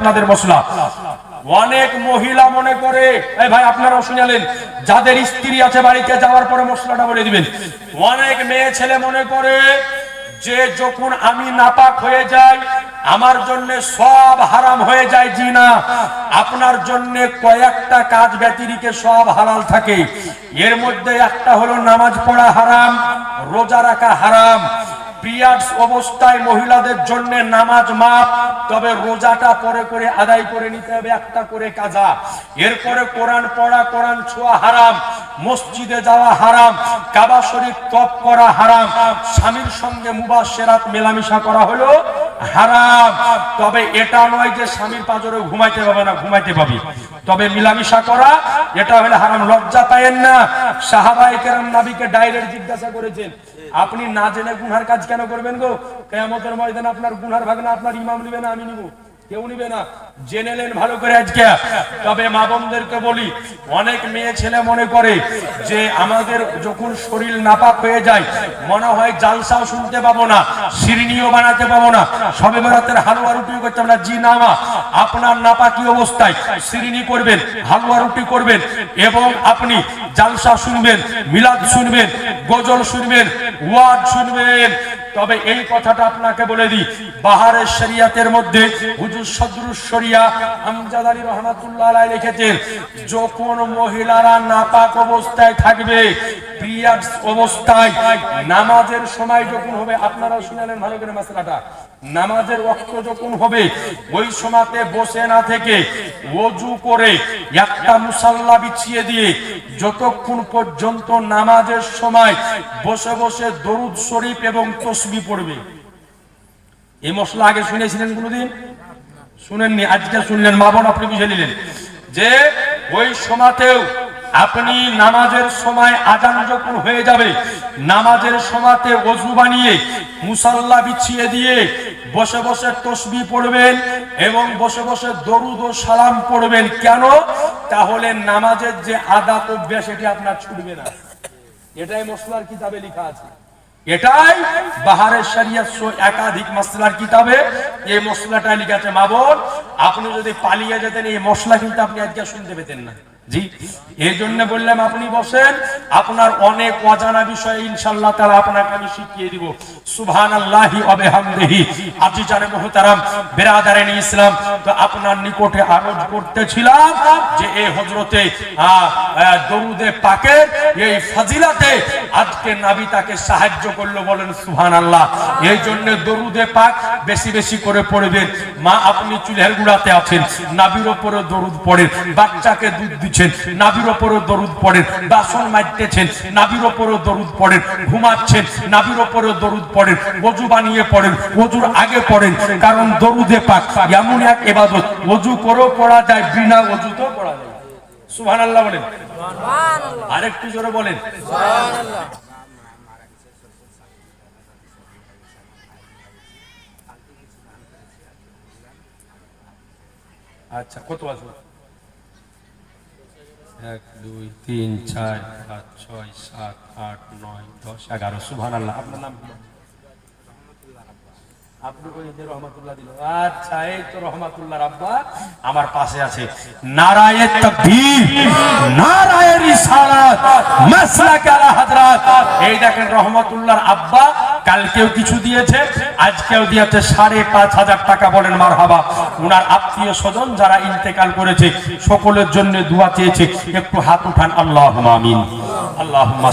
আপনাদের মশলা। অনেক মহিলা মনে করে, এই ভাই, আপনারাও শুনালেন যাদের স্ত্রী আছে বাড়িতে, যাওয়ার পরে মশলাটা বলে দিবেন। অনেক মেয়ে ছেলে মনে করে, যে যখন আমি নাপাক হয়ে যাই, আমার জন্য সব হারাম হয়ে যায়, জি না। আপনার জন্য কয়েকটা কাজ ব্যতিরিকে সব হালাল থাকে। এর মধ্যে একটা হলো নামাজ পড়া হারাম, রোজা রাখা হারাম পিরিয়ডস অবস্থায় মহিলাদের জন্য নামাজ মাপ তবে রোজাটা পরে করে আদায় করে নিতে হবে একটা করে কাজা। এরপরে কোরআন পড়া, কোরআন ছোঁয়া হারাম, মসজিদে যাওয়া হারাম, কাবা শরীফ তপ করা হারাম, স্বামীর সঙ্গে মুবাসেরাত মেলামেশা করা হলো। হারাম। তবে এটা নয় যে স্বামীর পাজরে ঘুমাইতে পাবে না, ঘুমাইতে পাবি। তবে মিলামিশা করা, এটা হলে হারাম, লজ্জা পায়েন না। সাহাবাই কেরাম নাবিকে ডাইরেক্ট জিজ্ঞাসা করেছেন, আপনি না জেনে গুনহার কাজ কেন করবেন গো? কেয়ামতের ময়দান আপনার গুনার ভাগ না আপনার ইমাম নিবে না, আমি নিব। না। জেনে নেন ভালো করে আজকে। তবে মা বলি, অনেক মেয়ে ছেলে মনে করে যে আমাদের যখন শরীর নাপাক হয়ে যায়, মনে হয় শুনতে না বানাতে পাবো না। সবে হালুয়া করতে জি নাপাকি অবস্থায় শিরিনি করবেন, হালুয়া রুটি করবেন এবং আপনি জালসা শুনবেন, মিলাদ শুনবেন, গজল শুনবেন, ওয়াজ শুনবেন। তবে এই কথাটা আপনাকে বলে দিই। বাহারের শরিয়াতের মধ্যে হুজুর সদরুস শরিয়া আমজাদ আলী রহমাতুল্লাহ আলাই লিখেছেন, যখন মহিলারা নাপাক অবস্থায় থাকবে, পিরিয়ডস অবস্থায়, নামাজের সময় যখন হবে আপনারা শুনালেন ভালো করে মাসলাটা। নামাজের ওয়াক্ত যখন হবে, ওই সময়তে বসে না থেকে ওযু করে একটা মুসাল্লা বিছিয়ে দিয়ে যতক্ষণ পর্যন্ত নামাজের সময় বসে বসে দরুদ শরীফ এবং তসবি পড়বে। এই মশলা আগে শুনেছিলেন কোনোদিন? শুনেননি, আজকে শুনলেন, মা বোন আপনি বুঝে নিলেন যে ওই সময়তেও আপনি নামাজের সময় আজান যখন হয়ে যাবে, নামাজের সময়তে অজু বানিয়ে, মুসাল্লা বিছিয়ে দিয়ে বসে বসে তসবি পড়বেন এবং বসে বসে দরুদ ও সালাম পড়বেন। কেন? তাহলে নামাজের যে আদাত অভ্যাস এটি আপনার ছুটবে না। এটাই মশলার কিতাবে লেখা আছে। এটাই বাহারের শরিয়ত সো একাধিক মশলার কিতাবে এই মশলাটা লিখেছে মাবন আপনি যদি পালিয়ে যেতেন, এই মশলা কিন্তু আপনি আজকে শুনতে পেতেন না। জি, এই জন্য বললাম, আপনি বসেন, আপনার অনেক অজানা বিষয় ইনশাল্লাহ তারা আপনাকে আমি শিখিয়ে দিব। সুবহান আল্লাহি ইসলাম, তো আপনার নিকটে আরজ করতেছিলাম যে এই হজরতে দরুদে পাকে এই ফাজিলাতে আজকে নাবি তাকে সাহায্য করল বলেন সুবহান আল্লাহ এই জন্য দরুদে পাক বেশি বেশি করে পড়বেন। মা, আপনি চুলের গুড়াতে আছেন নাবির ওপরে দরুদ পড়েন বাচ্চাকে দুধ দিচ্ছেন নাবির ওপরে দরুদ পড়েন বাসন মাজতেছেন নাবির ওপরে দরুদ পড়েন ঘুমাচ্ছেন নাবির ওপরে দরুদ পড়েন ওজু বানিয়ে পড়েন ওজুর আগে পড়েন কারণ দরুদে পাক এমন এক এবাদত ওজু করেও পড়া যায় বিনা ওজুতেও পড়া যায়। সুবহানাল্লাহ বলেন। আরেকটু জোরে বলেন। আচ্ছা কত আসবে এক, দুই, তিন, চার, পাঁচ, ছয়, সাত, আট, নয়, দশ, এগারো। সুভান আল্লাহ আপনার নাম কি? আচ্ছা এই তো আমার পাশে আছে। আব্বা কালকেও কিছু দিয়েছে, আজকেও দিয়েছে সাড়ে পাঁচ হাজার টাকা বলেন মার হাবা উনার আত্মীয় স্বজন যারা ইন্তেকাল করেছে, সকলের জন্য দোয়া চেয়েছে, একটু হাত উঠান আল্লাহ আমিন।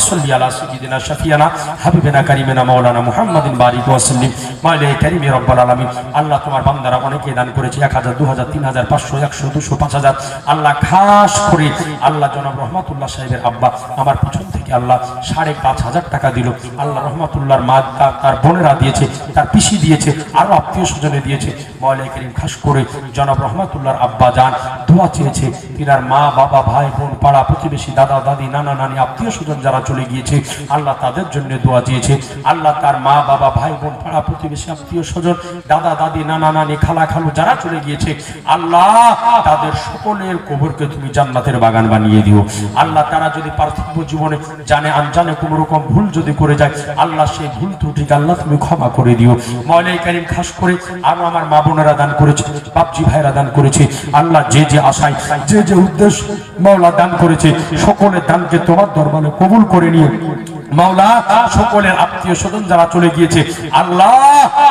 সাল্লি আলা সাইয়্যিদিনা শাফিয়ানা, হাবিবিনা কারিমিনা মাওলানা মুহাম্মাদিন বারিক ওয়া সাল্লিম মাওলাই কারিমি রব্বুল আলামিন। আল্লাহ তোমার বান্দারা অনেকে দান করেছে 1000 2000 3000 500 100 200 5000 আল্লাহ খাস করে, আল্লাহ জনাব রহমাতুল্লাহ সাহেবের আব্বা, আমার পিছন থেকে আল্লাহ সাড়ে পাঁচ হাজার টাকা দিল। আল্লাহ রহমাতুল্লাহর মা তার বোনেরা দিয়েছে, তার পিসি দিয়েছে, আরও আত্মীয় স্বজনে দিয়েছে। মৌলাই করিম খাস করে জনাব রহমাতুল্লাহর আব্বা যান, দোয়া চেয়েছে। তিনার মা, বাবা, ভাই, বোন, পাড়া, প্রতিবেশী, দাদা, দাদি, নানা, নানি, আত্মীয় স্বজন যারা চলে গিয়েছে, আল্লাহ তাদের জন্য দোয়া চেয়েছে। আল্লাহ তার মা, বাবা, ভাই, বোন, পাড়া, প্রতিবেশী, আত্মীয় স্বজন, দাদা, দাদি, নানা, নানি, খালা, খালু যারা চলে গিয়েছে, আল্লাহ তাদের সকলের কবরকে তুমি জান্নাতের বাগান বানিয়ে দিও। আল্লাহ তারা যদি পার্থিব জীবনে জানে আনজানে কোনো রকম ভুল যদি করে যায়, আল্লাহ সেই ভুল ত্রুটিকে আল্লাহ তুমি ক্ষমা করে দিও। ময়লাই কারিম খাস করে আরও আমার মা বোনেরা দান করেছে, বাপজি ভাইরা দান করেছে, আল্লাহ যে যে আশায়, যে যে উদ্দেশ্য মাওলা দান করেছে, সকলের দানকে তোমার দরবারে কবুল করে নিয়ে মাওলা, সকলের আত্মীয় স্বজন যারা চলে গিয়েছে, আল্লাহ,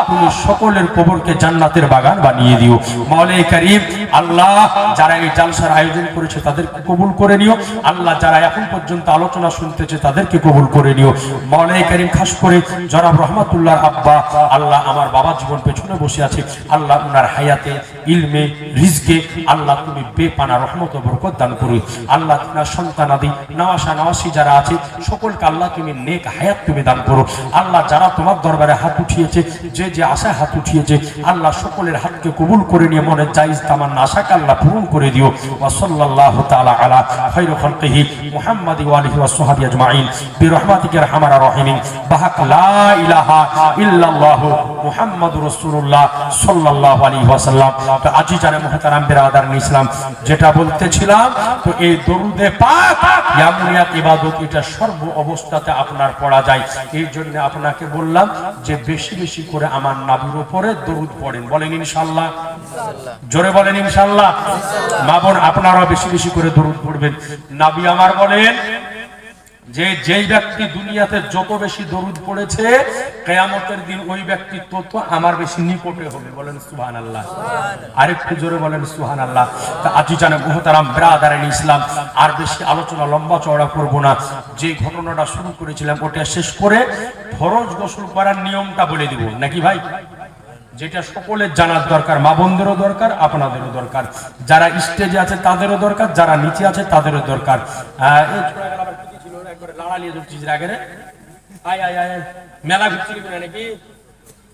তুমি সকলের কবরকে জান্নাতের বাগান বানিয়ে দিও। মাওলাই করিম, আল্লাহ, যারা এই জালসার আয়োজন করেছে তাদেরকে কবুল করে নিও। আল্লাহ, যারা এখন পর্যন্ত আলোচনা শুনতেছে তাদেরকে কবুল করে নিও। মাওলাই করিম, খাস করে জনাব রহমাতুল্লাহ আব্বা, আল্লাহ আমার বাবা জীবন পেছনে বসে আছে। আল্লাহ ওনার হায়াতে, ইলমে, রিজকে আল্লাহ তুমি বেপানা, রহমত বরকত দান করো আল্লাহ তোমার সন্তান আদি নওয়াসা, নওয়াসি যারা আছে, সকলকে আল্লাহ তুমি নেক হায়াত তুমি দান করো। আল্লাহ যারা তোমার দরবারে হাত উঠিয়েছে, যে যে আশায় হাত উঠিয়েছে, আল্লাহ সকলের হাতকে কবুল করে নিয়ে মনে জাইজ তামান্না আশাকে আল্লাহ পূরণ করে দিও। ওয়া সাল্লাল্লাহু তাআলা আলা মুহাম্মাদি ওয়া আলিহি ওয়া সাহবিহি আজমাইন। রহমানা বাহাক লা ইলাহা ইল্লাল্লাহু মুহাম্মাদুর রাসূলুল্লাহ সাল্লাল্লাহু আলাইহি ওয়াসাল্লাম। তো আজি জানে মুহতারাম ইসলাম যেটা বলতেছিলাম, তো এই দরুদে পাক ইয়ামুনিয়াত ইবাদত, এটা সর্ব অবস্থাতে আপনার পড়া যায়। এই জন্য আপনাকে বললাম যে বেশি বেশি করে আমার নাবির উপরে দরুদ পড়েন। বলেন ইনশাল্লাহ জোরে বলেন ইনশাল্লাহ মা বোন আপনারা বেশি বেশি করে দরুদ পড়বেন। নাবি আমার বলেন যে যেই ব্যক্তি দুনিয়াতে যত বেশি দরুদ পড়েছে কেয়ামতের দিন ওই ব্যক্তি তত আমার বেশি নিকটে হবে। বলেন সুহান আল্লাহ আরেকটু জোরে বলেন সুহান আল্লাহ তা আজি জানে মোহতারাম ব্রাদার ইসলাম আর বেশি আলোচনা লম্বা চওড়া করব না। যে ঘটনাটা শুরু করেছিলাম ওটা শেষ করে ফরজ গোসল করার নিয়মটা বলে দিব। নাকি ভাই? যেটা সকলের জানার দরকার মা বোনদেরও দরকার আপনাদেরও দরকার। যারা স্টেজে আছে তাদেরও দরকার যারা নিচে আছে তাদেরও দরকার। আহ, ছিল রে? আয়, আয়, আয়। মেলা ঘুরছিলি হয় নাকি?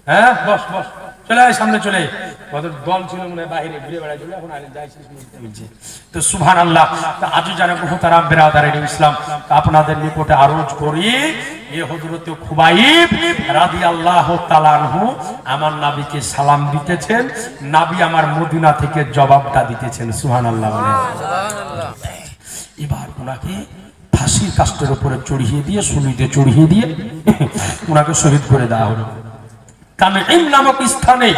হ্যাঁ বস বস। চলে আয় সামনে চলে। কত দল ছিল মনে হয় বাইরে ঘুরে বেড়াইছিল এখন আগে যাইছিস তো সুবহান আল্লাহ আজও যারা মোহতারাম বেরাদারের ইসলাম আপনাদের নিকটে আরজ করি এ হজরতে খুবাইব রাদি আল্লাহ তালানহু আমার নাবিকে সালাম দিতেছেন। নাবি আমার মদিনা থেকে জবাবটা দিতেছেন সুহান আল্লাহ এবার ওনাকে ফাঁসির কাস্টের উপরে চড়িয়ে দিয়ে, সুলিতে চড়িয়ে দিয়ে ওনাকে শহীদ করে দেওয়া হলো। তানঈম নামক স্থানে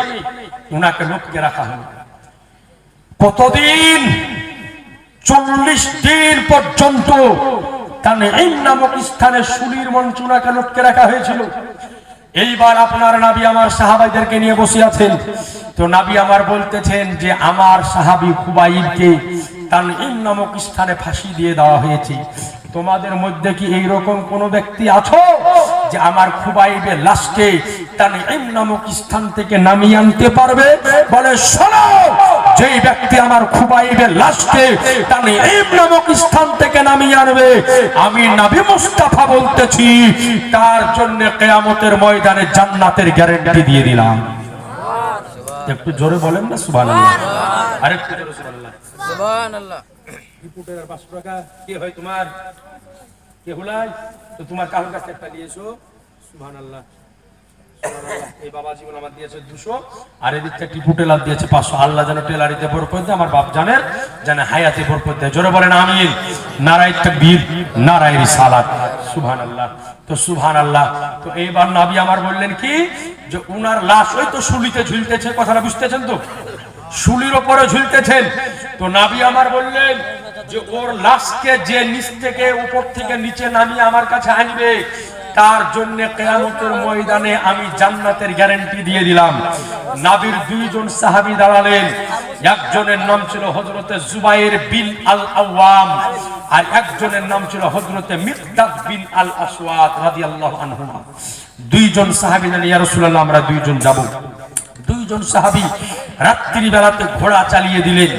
ওনাকে লোককে রাখা হলো। কতদিন? চল্লিশ দিন পর্যন্ত তানঈম নামক স্থানে সুলির মঞ্চ ওনাকে লটকে রাখা হয়েছিল। এইবার আপনার নাবি আমার সাহাবাইদেরকে নিয়ে বসে আছেন। তো নাবি আমার বলতেছেন যে, আমার সাহাবি খুবাইবকে তানঈম নামক স্থানে ফাঁসি দিয়ে দেওয়া হয়েছে। তোমাদের মধ্যে কি এইরকম কোন ব্যক্তি আছো যে আমার খুবাইবের লাশকে তানঈম নামক স্থান থেকে নামিয়ে আনতে পারবে? বলে, শোনো, যেই ব্যক্তি আমার লাশকে তানঈম নামক স্থান থেকে নামিয়ে আনবে, আমি নবী মুস্তাফা বলতেছি, তার জন্য কেয়ামতের ময়দানে জান্নাতের গ্যারান্টি দিয়ে দিলাম। একটু জোরে বলেন না, সুবহানাল্লাহ। আরেকটু জোরে রিপোর্টের আর পাঁচশো টাকা। কে হয় তোমার? কে হুলাই? তো তোমার কারোর কাছে একটা সুহান আল্লাহ আমার এইবার নবী আমার বললেন কি, যে উনার লাশ ওই তো শুলিতে ঝুলতেছে, কথাটা বুঝতেছেন তো? শুলির ওপরে ঝুলতেছেন। তো নাবি আমার বললেন যে ওর লাশকে যে নিচ থেকে উপর থেকে নিচে নামিয়ে আমার কাছে আনবে, তার জন্য কেয়ামতের ময়দানে আমি জান্নাতের গ্যারান্টি দিয়ে দিলাম। নাবির দুইজন সাহাবী দাঁড়ালেন। একজনের নাম ছিল হজরতে জুবাইর বিন আল আওয়াম আর একজনের নাম ছিল হজরতে মিকদাদ বিন আল আসওয়াদ রাদিয়াল্লাহু আনহুমা। দুইজন সাহাবী বললেন ইয়া রাসূলুল্লাহ, আমরা দুইজন যাব। দুইজন সাহাবী রাত্রি বেলাতে ঘোড়া চালিয়ে দিলেন।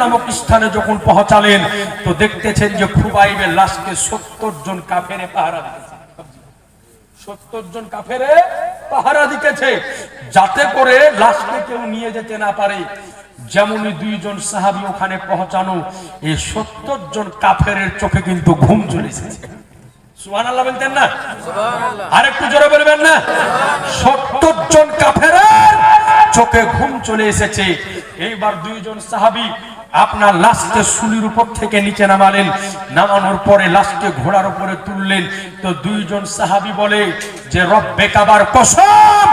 নামক স্থানে যখন পৌঁছালেন তো দেখতেছেন যে খুবাইবের লাশকে সত্তর জন কাফেরে পাহারা দিতেছে সত্তর জন কাফেরে পাহারা দিতেছে যাতে করে লাশকে কেউ নিয়ে যেতে না পারে। যেমনই দুইজন সাহাবী ওখানে পৌঁছানো এই সত্তর জন কাফের চোখে কিন্তু ঘুম চলে এসেছে সুবহান আল্লাহ বলতেন না? আরেকটু জোরে বলবেন না? সত্তর জন কাফের চোখে ঘুম চলে এসেছে। এইবার দুইজন সাহাবী আপনার লাশকে সুলির উপর থেকে নিচে নামালেন। নামানোর পরে লাশকে ঘোড়ার উপরে তুললেন। তো দুইজন সাহাবি বলে যে, রব্বে কাবার কসম,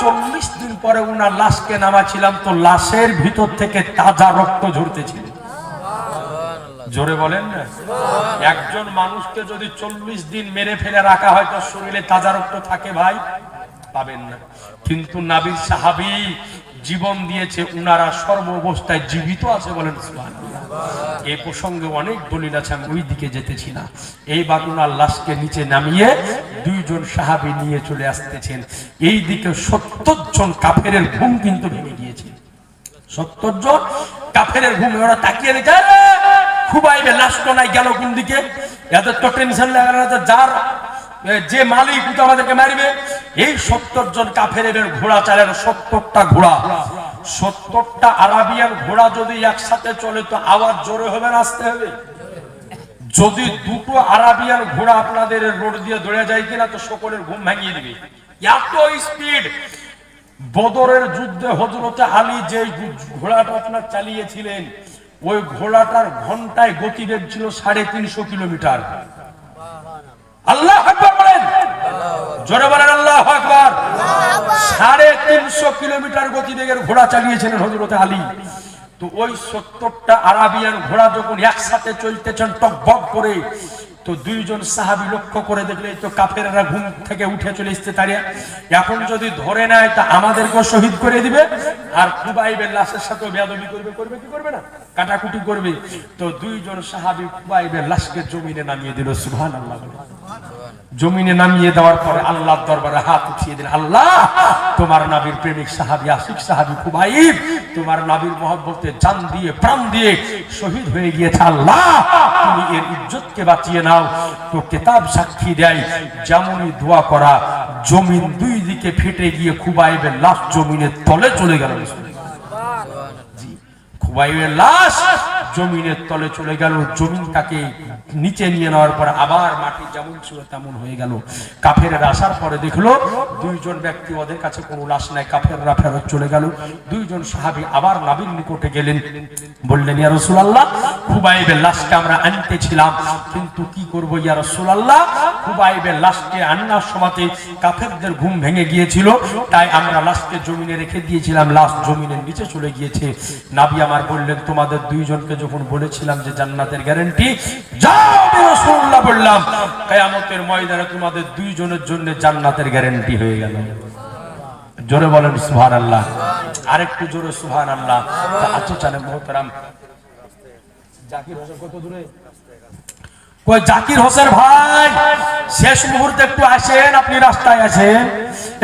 চল্লিশ দিন পরে উনার লাশকে নামাছিলাম তো লাশের ভিতর থেকে তাজা রক্ত ঝরতেছিল। জোরে বলেন না? একজন মানুষকে যদি চল্লিশ দিন মেরে ফেলে রাখা হয়, তো শরীরে তাজা রক্ত থাকে ভাই? পাবেন না। কিন্তু নাবির সাহাবি জীবন দিয়েছে উনারা সর্ব অবস্থায় জীবিত আছে বলেন। এই প্রসঙ্গে অনেক দলিল আছে আমি ওই দিকে যেতেছি না। এইবার উনার লাশকে নিচে নামিয়ে দুইজন সাহাবি নিয়ে চলে আসতেছেন। এই দিকে সত্তর জন কাফের ঘুম কিন্তু ভেঙে গিয়েছে। সত্তর জন কাফের ঘুমে ওরা তাকিয়ে রেখে খুবাইবে লাস্ট নাই গেল কোন দিকে? এদের তো টেনশন লাগানো না, যার যে মালিক আমাদেরকে মারবে। এই সত্তর জন কাফের ঘোড়া চালানো সত্তরটা ঘোড়া। সত্তরটা আরাবিয়ান ঘোড়া যদি একসাথে চলে, তো আওয়াজ জোরে হবে আসতে হবে? যদি দুটো আরাবিয়ান ঘোড়া আপনাদের রোড দিয়ে দৌড়ে যায় কিনা, তো সকলের ঘুম ভাঙিয়ে দিবে। এত স্পিড! বদরের যুদ্ধে হজরতে আলী যে ঘোড়াটা আপনার চালিয়েছিলেন, ওই ঘোড়াটার ঘন্টায় গতিবেগ ছিল সাড়ে তিনশো কিলোমিটার। আল্লাহ আকবার বলেন। জোরে বলেন আল্লাহ আকবার। সাড়ে তিনশো কিলোমিটার গতিবেগের ঘোড়া চালিয়েছিলেন হজরতে আলী। তো ওই সত্তরটা আরাবিয়ান ঘোড়া যখন একসাথে চলতেছেন টকবক করে, তো দুইজন সাহাবি লক্ষ্য করে দেখলে তো কাফেররা ঘুম থেকে উঠে চলে এসছে তারিয়া এখন যদি ধরে নেয়, তা আমাদেরকেও শহীদ করে দিবে। আর কুবাইবের লাশের সাথে বেয়াদবি করবে করবে কি করবে না? কাটাকুটি করবে, তো দুইজন সাহাবি কুবাইবের লাশকে জমিনে নামিয়ে দিল সুবহান আল্লাহ জমিনে নামিয়ে দেওয়ার পরে আল্লাহর দরবারে হাত উঠিয়ে দিন আল্লাহ, তোমার নাবির প্রেমিক সাহাবি, আশিক সাহাবি খুবাইব তোমার নাবির মহব্বতে জান দিয়ে, প্রাণ দিয়ে শহীদ হয়ে গিয়েছে, আল্লাহ, তুমি এর ইজ্জতকে বাঁচিয়ে নাও, তো কেতাব সাক্ষী দেয়, যেমনই দোয়া করা, জমিন দুই দিকে ফেটে গিয়ে খুবাইবের লাশ জমিনের তলে চলে গেল। খুবাইবের লাশ জমিনের তলে চলে গেল। জমিন তাকে নিচে নিয়ে নেওয়ার পর আবার মাটি যেমন ছিল তেমন হয়ে গেল। কাফের আসার পরে দেখল, দুইজন ব্যক্তি ওদের কাছে কোনো লাশ নাই। কাফেররা ফেরত চলে গেল। দুইজন সাহাবী আবার নাবির নিকটে গেলেন। বললেন, ইয়া রাসূলুল্লাহ, খুবাইবের লাশকে আমরা আনতেছিলাম। কিন্তু কি করব, ইয়া রাসূলুল্লাহ? খুবাইবের লাশকে আন্নার সময়তে কাফেরদের ঘুম ভেঙে গিয়েছিল। তাই আমরা লাশকে জমিনে রেখে দিয়েছিলাম। লাশ জমিনের নিচে চলে গিয়েছে। নাবি আমার বললেন, তোমাদের দুইজনকে যখন বলেছিলাম যে জান্নাতের গ্যারান্টি রাসূলুল্লাহ বললাম, কিয়ামতের ময়দানে তোমাদের দুইজনের জন্য জান্নাতের গ্যারান্টি হয়ে গেল। জোরে বলেন, সুবহানাল্লাহ। আরেকটু জোরে, সুবহানাল্লাহ। আচ্ছা জানে, মোহতারাম, জাকির হোসেন কত দূরে? জাকির হোসেন ভাই, শেষ মুহূর্তে একটু আসেন, আপনি রাস্তায় আছেন।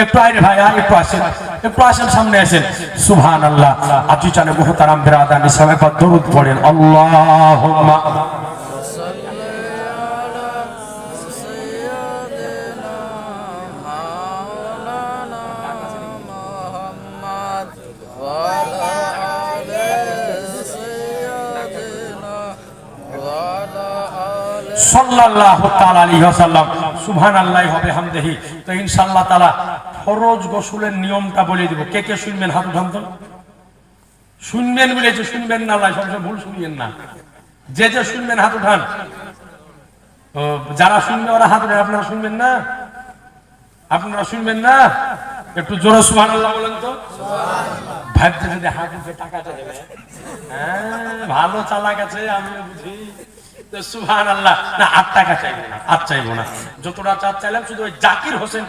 একটু আইরে ভাই একটু আসেন। একটু আসেন, সামনে আসেন। সুহান আল্লাহ আজি জানে মুহতারাম বিরাদানি সবাই দরুদ পড়েন। সুবহানাল্লাহি হবে তো ফরজ গোসলের নিয়মটা বলে দিব। কে কে শুনবেন? হাত উঠান তো। শুনবেন বলেছে শুনবেন না ভুল শুনবেন না। যে যে শুনবেন, হাত উঠান। যারা ওরা হাত আপনারা শুনবেন না? আপনারা শুনবেন না? একটু জোরে সুবহানাল্লাহ বলেন তো। ভাবছে যদি হাত উঠে টাকাটা হ্যাঁ ভালো চালাক আছে আমি বুঝি। হোসেন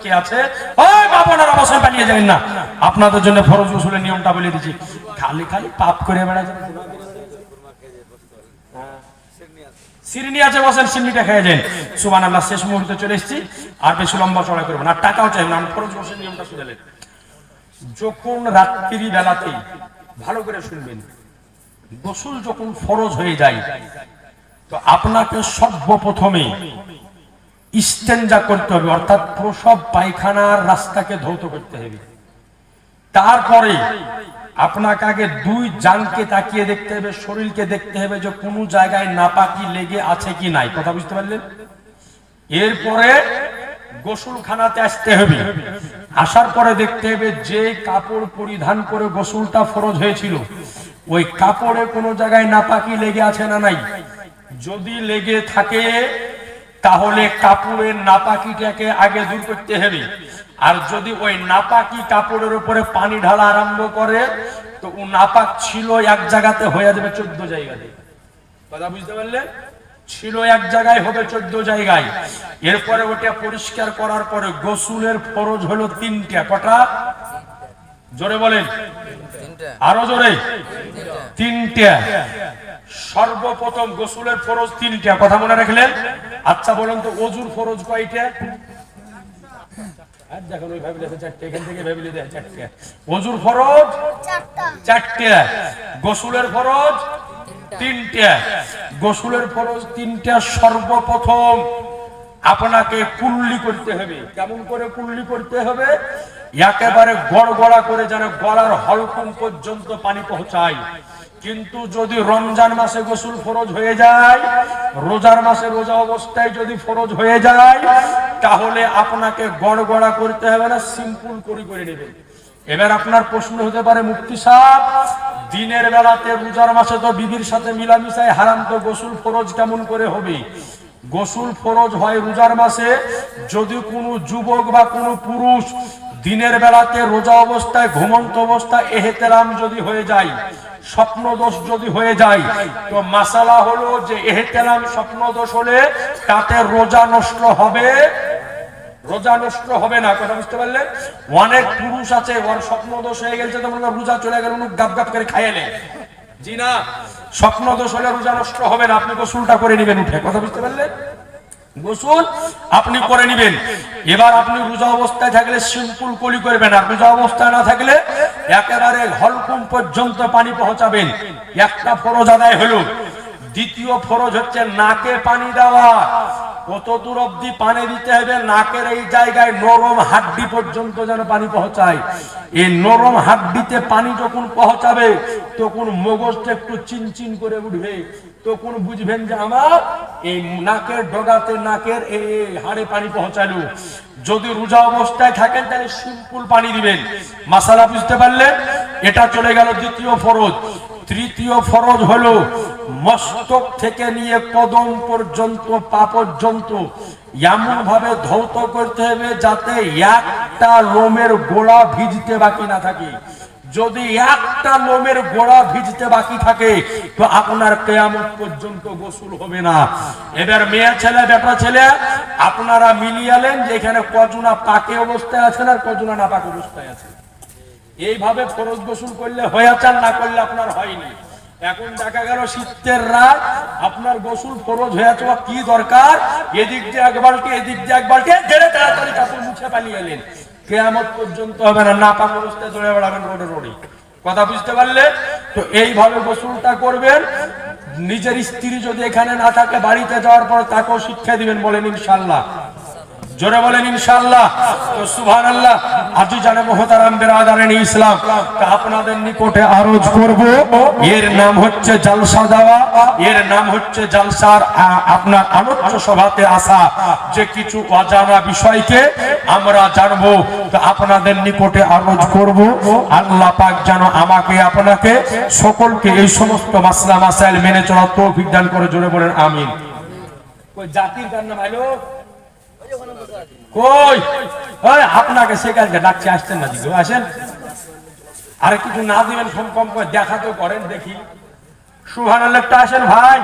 আপনাদের জন্য ফরজ গোসলের নিয়মটা বলে দিচ্ছি। খালি খালি পাপ করে বেড়া আছে, বসেন খেয়ে যান। সুবান আল্লাহ শেষ মুহূর্তে চলে এসেছি। আর বেশি লম্বা চড়াই করব না। টাকাও চাইব না ফরজ গোসলের নিয়মটা শুনেলেন যখন রাত্রি বেলাতে ভালো করে শুনবেন, গোসল যখন ফরজ হয়ে যায় আপনাকে সর্বপ্রথমে ইস্তেঞ্জা করতে হবে, অর্থাৎ প্রসব পায়খানার রাস্তাকে ধৌত করতে হবে। তারপরে আপনাকে আগে দুই জানকে তাকিয়ে দেখতে হবে, শরীরকে দেখতে হবে যে কোনো জায়গায় নাপাকি লেগে আছে কি নাই। কথা বুঝতে পারলেন? এরপরে গোসলখানাতে আসতে হবে। আসার পরে দেখতে হবে যে কাপড় পরিধান করে গোসলটা ফরজ হয়েছিল। ওই কাপড়ে কোনো জায়গায় নাপাকি লেগে আছে না নাই? যদি লেগে থাকে তাহলে কাপড়ের নাপাকিটাকে আগে দূর করতে হবে। আর যদি ওই নাপাকি কাপড়ের উপরে পানি ঢালা আরম্ভ করে তো ও নাপাক ছিল এক জায়গাতে হয়ে যাবে চোদ্দ জায়গাতে কথা বুঝতে পারলে? ছিল এক জায়গায় হবে চোদ্দ জায়গায়। এরপরে ওটা পরিষ্কার করার পরে গোসুলের ফরজ হলো তিনটা। কটা? জোরে বলেন। আরও জোরে। তিনটা। তিনটা। সর্বপ্রথম গোসুলের ফরজ তিনটা কথা মনে রাখলেন? আচ্ছা বলুন তো অজুর ফরজ কয়টা? আর দেখুন ওই ভাবিলে চারটে এখান থেকে ভাবিলে দেয় চারটে। অজুর ফরজ? চারটে। গোসুলের ফরজ? তিনটা। গোসুলের ফরজ তিনটা সর্বপ্রথম আপনাকে কুল্লি করতে হবে। কেমন করে কুল্লি করতে হবে? একেবারে গড়গড়া করে যেন গলার হলকম পর্যন্ত পানি পৌঁছায়। কিন্তু যদি রমজান মাসে গোসল ফরজ হয়ে যায়, রোজার মাসে রোজা অবস্থায় যদি ফরজ হয়ে যায়, তাহলে আপনাকে গড়গড়া করতে হবে না, সিম্পল করে করে নেবেন। এবার আপনার প্রশ্ন হতে পারে মুক্তি সাহেব, দিনের বেলাতে রোজার মাসে তো বিবির সাথে মিলামিশায় হারাম তো গোসল ফরজ কেমন করে হবে? গোসল ফরজ হয় রোজার মাসে যদি কোনো যুবক বা কোনো পুরুষ দিনের বেলাতে রোজা অবস্থায় ঘুমন্ত অবস্থায় এহেতেরাম যদি হয়ে যায় স্বপ্ন দোষ যদি হয়ে যায়, তো মাসালা হলো যে এহেতেরাম স্বপ্ন দোষ হলে তাতে রোজা নষ্ট হবে। রোজা নষ্ট হবে না, কথা বুঝতে পারলেন? অনেক পুরুষ আছে, ওর স্বপ্ন দোষ হয়ে গেছে তো রোজা চলে গেল গাপ গাপ করে খাইলে জি না স্বপ্ন দোষ হলে রোজা নষ্ট হবে না, আপনি তো গোসলটা করে নেবেন উঠে, কথা বুঝতে পারলেন? গোসল আপনি করে নেবেন। এবার আপনি রোজা অবস্থায় থাকলে সিম্পল কলি করবেন, আর রোজা অবস্থায় না থাকলে একেবারে হলকুম পর্যন্ত পানি পৌঁছাবেন। একটা ফরজ আদায় হলো। দ্বিতীয় ফরজ হচ্ছে নাকে পানি দেওয়া। কত দূর অব্দি পানি দিতে হবে? নাকের এই জায়গায় নরম হাড্ডি পর্যন্ত যেন পানি পৌঁছায়। এই নরম হাড্ডিতে পানি যখন পৌঁছাবে, তখন মগজটা একটু চিনচিন করে উঠবে। তখন বুঝবেন যে আমার এই নাকের ডগাতে নাকের এই হাড়ে পানি পৌঁছালো। যদি রোজা অবস্থায় থাকেন, তাহলে সিম্পল পানি দিবেন। মাসালা বুঝতে পারলে এটা চলে গেল দ্বিতীয় ফরজ। তৃতীয় ফরজ হলো মস্তক থেকে নিয়ে কদম পর্যন্ত, পা পর্যন্ত এমন ভাবে ধৌত করতে হবে যাতে একটা লোমের গোড়া ভিজতে বাকি না থাকে। যদি একটা লোমের গোড়া ভিজতে বাকি থাকে, তো আপনার কেয়ামত পর্যন্ত গোসল হবে না। এবার মেয়ে ছেলে, বেটা ছেলে, আপনারা মিলিয়ালেন যে এখানে কজনা পাকে অবস্থায় আছেন আর কজনা না পাকে অবস্থায় আছে এইভাবে ফরজ গোসল করলে হয়ে চান না করলে আপনার হয়নি। এখন দেখা গেল শীতের রাত, আপনার গোসল ফরজ হয়ে আছে কি দরকার? এদিক দিয়ে এক এদিক দিয়ে এক জেরে তাড়াতাড়ি কাপড় মুছে পালিয়ে এলেন কেয়ামত পর্যন্ত হবে না। না পাক অবস্থায় চলে বেড়াবেন রোডে রোডে। কথা বুঝতে পারলে? তো এইভাবে গোসলটা করবেন। নিজের স্ত্রী যদি এখানে না থাকে, বাড়িতে যাওয়ার পর তাকেও শিক্ষা দিবেন বলেন ইনশাল্লাহ জোরে বলেন ইনশাআল্লাহ। তো সুবহানাল্লাহ, আজি জানে মহতারাম বেরাদারেন ইসলাম আপনাদের নিকটে আরজ করব। এর নাম হচ্ছে জলসা দেওয়া, এর নাম হচ্ছে জলসার আপনার আলোচ্য সভাতে আসা। যে কিছু অজানা বিষয়কে আমরা জানব আপনাদের নিকটে আরজ করব। আল্লাহ পাক যেন আমাকে, আপনাকে সকলকে এই সমস্ত মাসলা, মাসাইল মেনে চলার তৌফিক দান করে, জোরে বলেন, আমিন। জাতির কার নাম কই? ওই আপনাকে সেখানকে ডাকছে আসছেন না দিদি আসেন। আর কিছু না দিবেন কম কম করে দেখা তো করেন দেখি। সুহান আসেন ভাই।